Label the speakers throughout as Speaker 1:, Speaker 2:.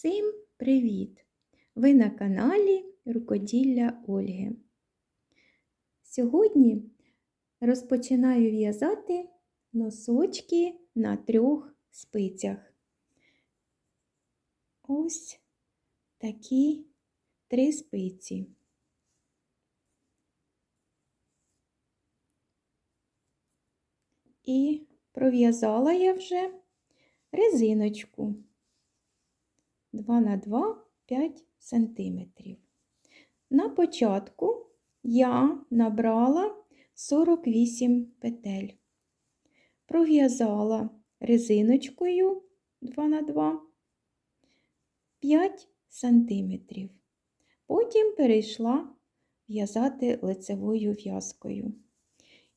Speaker 1: Всім привіт! Ви на каналі Рукоділля Ольги. Сьогодні розпочинаю в'язати носочки на трьох спицях. Ось такі три спиці. І пров'язала я вже резиночку 2 на 2 5 сантиметрів. На початку я набрала 48 петель, пров'язала резиночкою 2 на 2 5 сантиметрів. Потім перейшла в'язати лицевою в'язкою.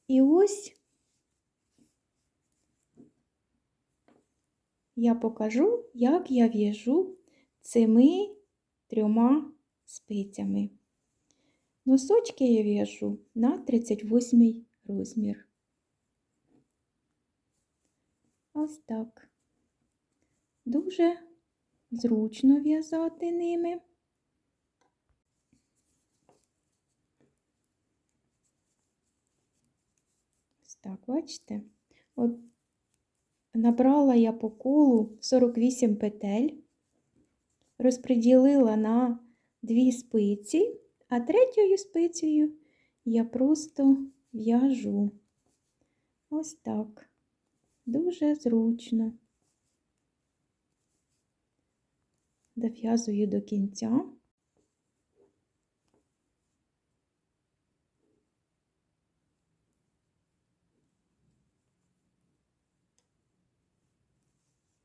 Speaker 1: І ось я покажу, як я в'яжу цими трьома спицями. Носочки я в'яжу на 38 розмір. Ось так. Дуже зручно в'язати ними. Ось так, бачите? От набрала я по колу 48 петель, розподілила на дві спиці, а третьою спицею я просто в'яжу. Ось так. Дуже зручно. Дов'язую до кінця.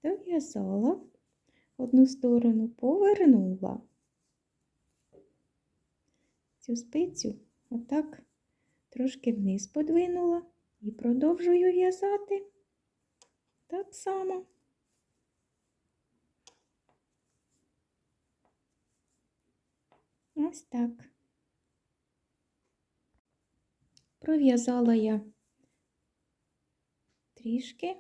Speaker 1: Дов'язала одну сторону, повернула цю спицю отак трошки вниз подвинула і продовжую в'язати так само. Ось так. Пров'язала я трішки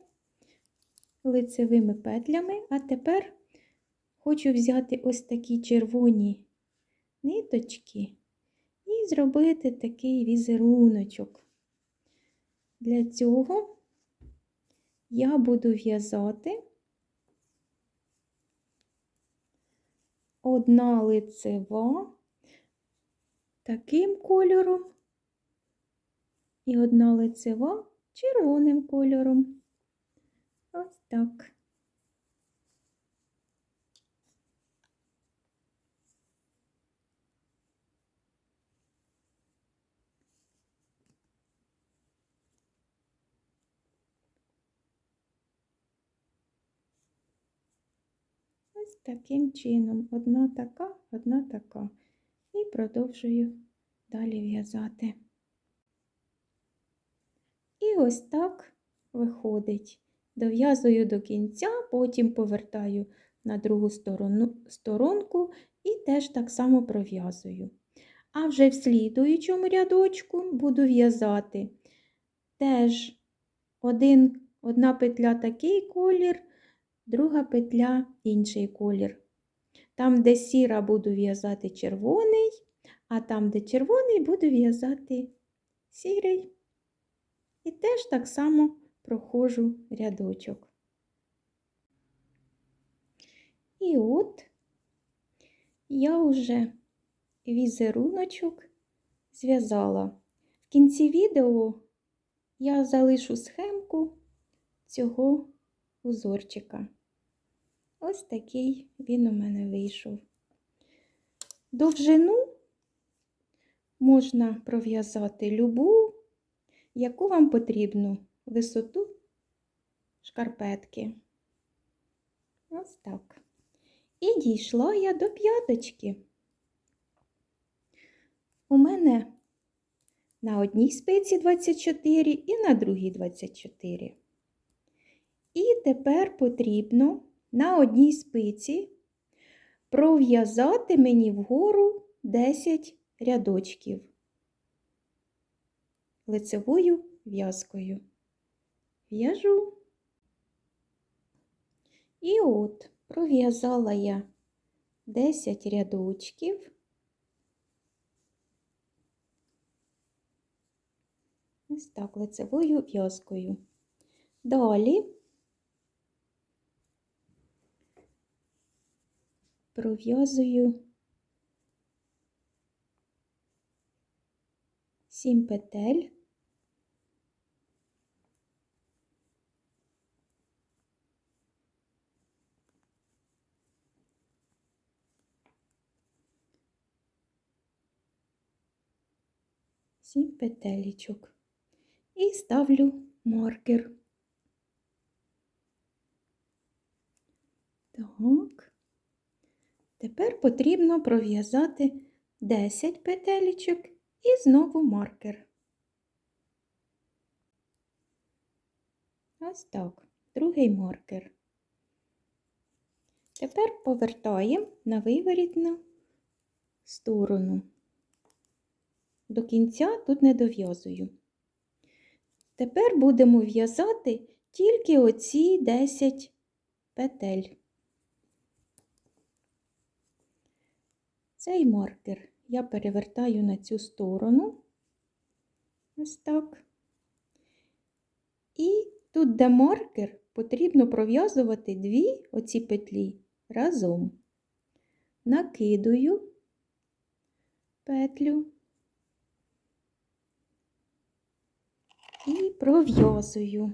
Speaker 1: лицевими петлями, а тепер хочу взяти ось такі червоні ниточки і зробити такий візеруночок. Для цього я буду в'язати одна лицева таким кольором і одна лицева червоним кольором. Ось так. Ось таким чином одна така, одна така. І продовжую далі в'язати. І ось так виходить. Дов'язую до кінця, потім повертаю на другу сторону, сторонку і теж так само пров'язую. А вже в слідуючому рядочку буду в'язати теж один, одна петля такий колір, друга петля інший колір. Там, де сіра, буду в'язати червоний, а там, де червоний, буду в'язати сірий. І теж так само проходжу рядочок. І от я вже візеруночок зв'язала. В кінці відео я залишу схемку цього узорчика. Ось такий він у мене вийшов. Довжину можна пров'язати любу, яку вам потрібну висоту шкарпетки. Ось так. І дійшла я до п'яточки. У мене на одній спиці 24 і на другій 24. І тепер потрібно на одній спиці пров'язати мені вгору 10 рядочків лицевою в'язкою. В'яжу. І от пров'язала я 10 рядочків. Ось так лицевою в'язкою. Далі пров'язую 7 петель. Сім петелечок і ставлю маркер. Так. Тепер потрібно пров'язати 10 петелечок і знову маркер. Ось так, другий маркер. Тепер повертаємо на виворітну сторону. До кінця тут не дов'язую. Тепер будемо в'язати тільки оці 10 петель. Цей маркер я перевертаю на цю сторону, ось так. І тут, де маркер, потрібно пров'язувати дві оці петлі разом. Накидую петлю і пров'язую.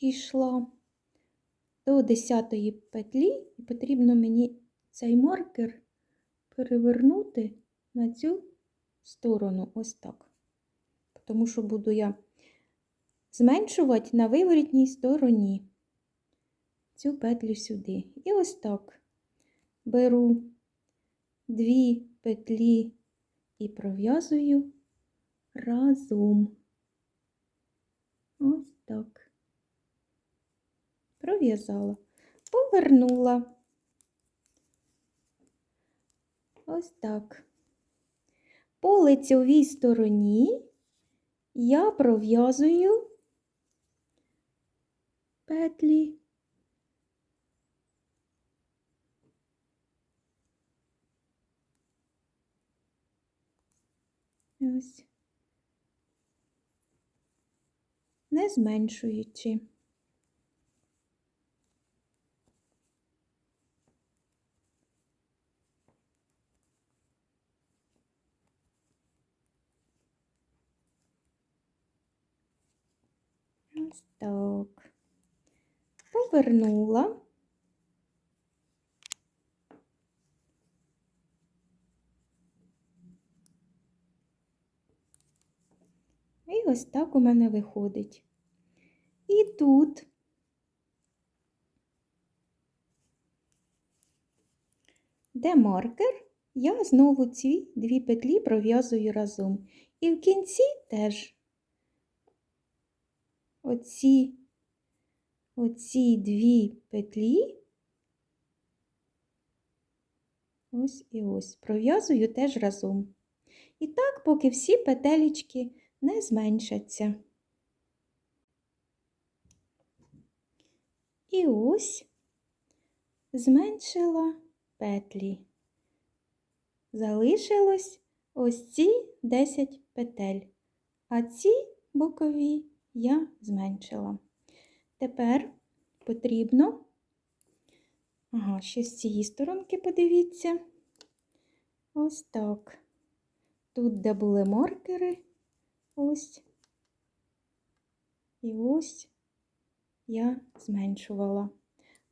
Speaker 1: Дійшла до 10 петлі, і потрібно мені цей маркер перевернути на цю сторону, ось так. Тому що буду я зменшувати на виворітній стороні цю петлю сюди. І ось так беру дві петлі і пров'язую разом. Ось так. Пров'язала, повернула. Ось так. По лицьовій стороні я пров'язую петлі. Ось. Не зменшуючи. Ось так. Повернула. І ось так у мене виходить. І тут де маркер, я знову ці дві петлі пров'язую разом. І в кінці теж оці, оці дві петлі, ось і ось, пров'язую теж разом. І так, поки всі петелечки не зменшаться. І ось зменшила петлі. Залишилось ось ці 10 петель, а ці бокові я зменшила. Тепер потрібно, ага, ще з цієї сторонки подивіться, ось так. Тут, де були маркери, ось і ось я зменшувала.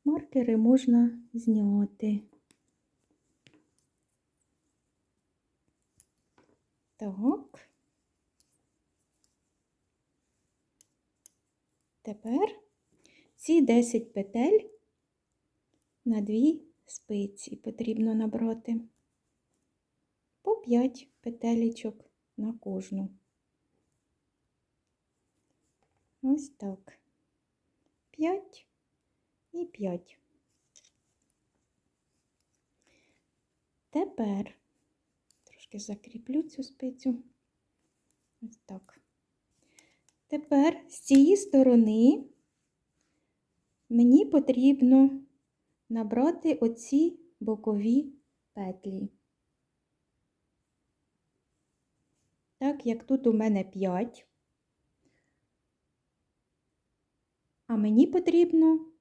Speaker 1: Маркери можна зняти. Так. Тепер ці 10 петель на дві спиці потрібно набрати по 5 петелечок на кожну. Ось так. 5 і 5. Тепер трошки закріплю цю спицю. Ось так. Тепер з цієї сторони мені потрібно набрати оці бокові петлі. Так як тут у мене 5, а мені потрібно,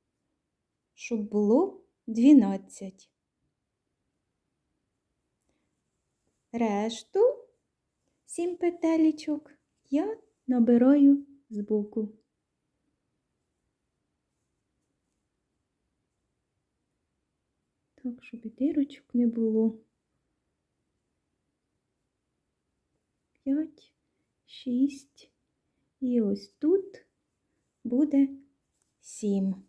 Speaker 1: щоб було 12. Решту 7 петелечок я набираю збоку. Так, щоб і дирочок не було. П'ять, шість. І ось тут буде сім.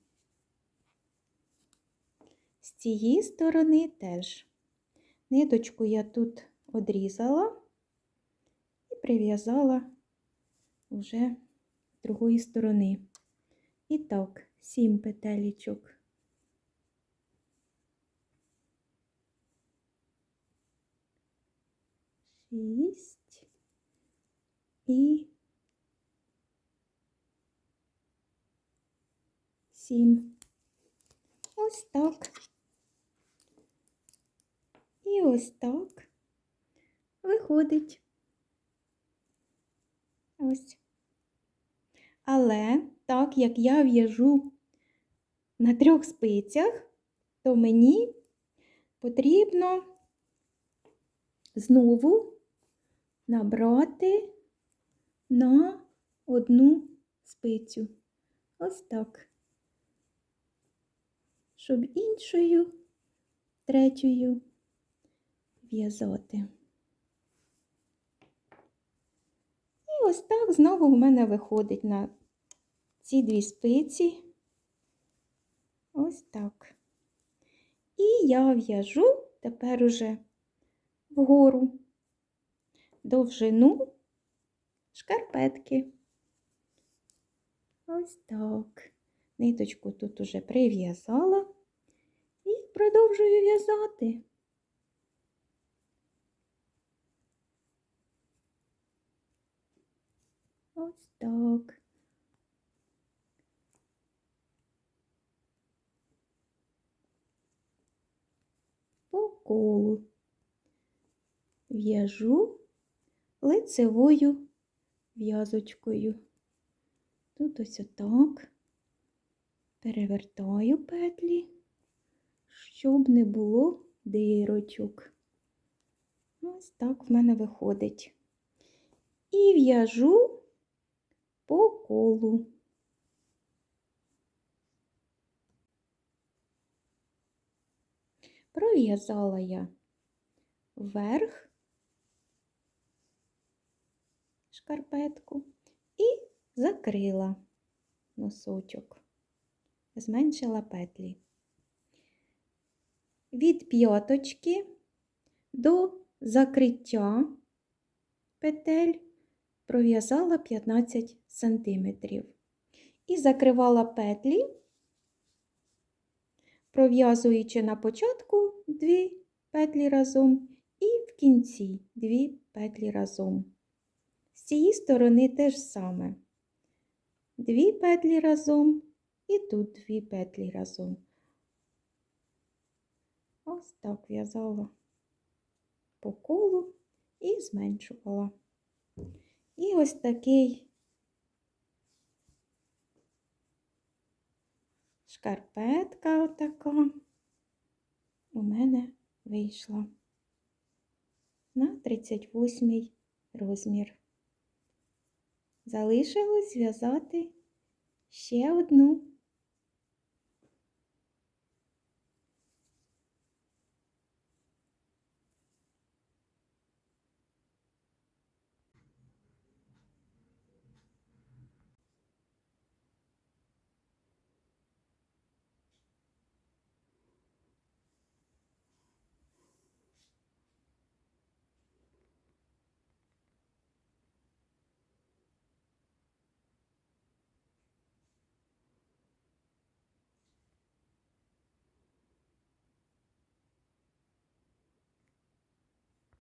Speaker 1: З цієї сторони теж. Ниточку я тут одрізала і прив'язала вже з другої сторони. І так, сім петелечок. Шість і сім. Ось так. І ось так виходить. Ось. Але так як я в'яжу на трьох спицях, то мені потрібно знову набрати на одну спицю. Ось так. Щоб іншою, третьою в'язати. І ось так знову в мене виходить на ці дві спиці. Ось так. І я в'яжу тепер уже вгору довжину шкарпетки. Ось так. Ниточку тут уже прив'язала і продовжую в'язати. Ось так. По колу в'яжу лицевою в'язочкою. Тут ось отак перевертаю петлі, щоб не було дирочок. Ось так в мене виходить. І в'яжу по колу. Пров'язала я вверх шкарпетку і закрила носочок, зменшила петлі. Від п'яточки до закриття петель пров'язала 15 сантиметрів і закривала петлі, пров'язуючи на початку дві петлі разом і в кінці дві петлі разом. З цієї сторони те ж саме. Дві петлі разом і тут дві петлі разом. Ось так в'язала по колу і зменшувала. І ось такий шкарпетка отака у мене вийшла на 38 розмір. Залишилось зв'язати ще одну